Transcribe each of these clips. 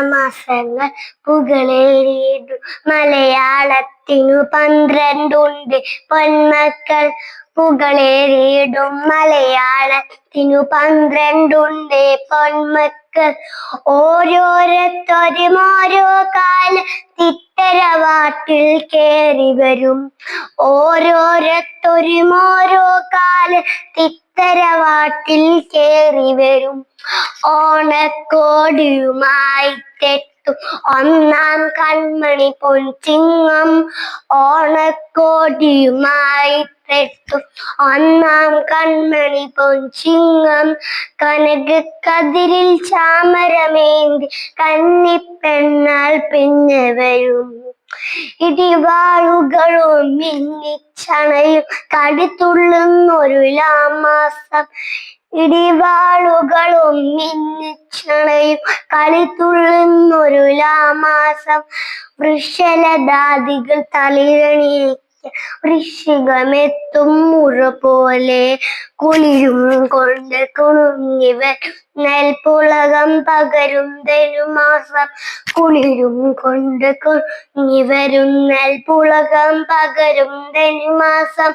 മാസങ്ങൾ പുകളേറിയിടും മലയാളത്തിനു പന്ത്രണ്ടുണ്ട് പൊന്മക്കൾ പുകളേറിയിടും മലയാളത്തിനു പന്ത്രണ്ടുണ്ട് പൊന്മക്കൾ. ഓരോരുത്തരും ഓരോ കാല തിത്തരവാട്ടിൽ കേറി വരും. ഓരോരുത്തരും ഓരോ കാല തിത്തരവാട്ടിൽ കേറി വരും. ഓണക്കോടിയുമായി തെട്ടും ഒന്നാം കൺമണി പൊൻചിങ്ങം ഓണക്കോടിയുമായി തെട്ടും ഒന്നാം കൺമണി പൊൻചിങ്ങം കനക കതിരിൽ ചാമരമേന്തി കന്നിപ്പെണ്ണാൽ പിന്നെ വരും. ഇടിവാളുകളും മിന്നിച്ചണയും കടിത്തുള്ളുന്നൊരു ലാമാസം. ഇടിവാളുകളും മിന്നിച്ചണയും കളിത്തുള്ളുന്നൊരു ലാമാസം. വൃഷലദാദികൾ തളിരണിയിക്ക വൃഷികമെത്തും മുറ പോലെ കുളിരും കൊണ്ട് കുണുങ്ങിവർ നെൽപ്പുളകം പകരും ധനുമാസം. കുളിരും കൊണ്ട് കുഞ്ഞിവരും നെൽപ്പുളകം പകരും ധനുമാസം.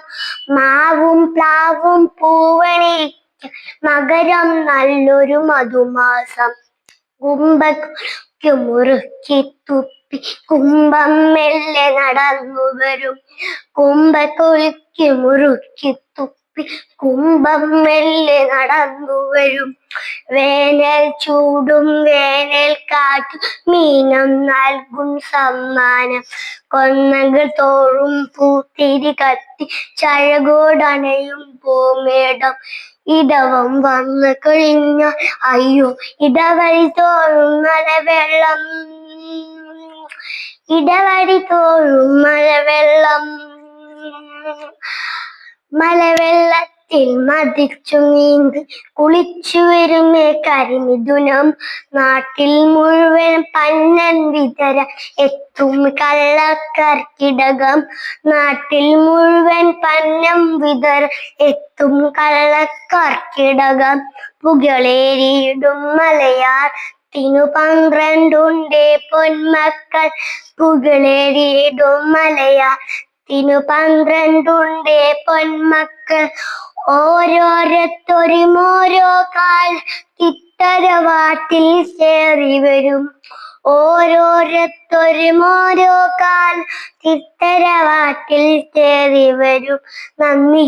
മാവും പ്ലാവും പൂവണിക്ക മകരം നല്ലൊരു മധുമാസം. കുമ്പുറുക്കി തുപ്പി കുംഭം മെല്ലെ നടന്നു വരും. കുംഭക്കൊഴുക്കി മുറുക്കി തുപ്പി കുംഭം മെല്ലെ നടന്നു വരും. വേനൽ ചൂടും വേനൽ കാറ്റും മീനം നൽകും സമ്മാനം. കൊന്നകൾ തോറും പൂത്തിരി കത്തി ചഴകോടണയും പൂമേടം. ഇടവം വന്നു കഴിഞ്ഞ അയ്യോ ഇടവഴി തോറും മലവെള്ളം ഇടവഴി തോറും മലവെള്ളം മലവെള്ളത്തിൽ മതിച്ചു നീന്തി കുളിച്ചു വരുന്ന കരിമിഥുനം. നാട്ടിൽ മുഴുവൻ പന്നൻ വിതര എത്തും കള്ളക്കർക്കിടകം. നാട്ടിൽ മുഴുവൻ പന്നം വിതര എത്തും കള്ളക്കർക്കിടകം. പുകളേരിയിടും മലയാർ ത്തിനു പന്ത്രണ്ടുണ്ട് പൊന്മക്കൾ. പുകളേരിയിടും മലയാർ ത്തിനു പന്ത്രണ്ടുണ്ട് പൊന്മക്കൾ. ഓരോരുത്തരും ഓരോ കാൽ തിത്തരവാത്തിൽ ചേറി വരും. ഓരോരുത്തരും ഓരോ കാൽ തിത്തരവാട്ടിൽ ചേറി വരും. നന്ദി.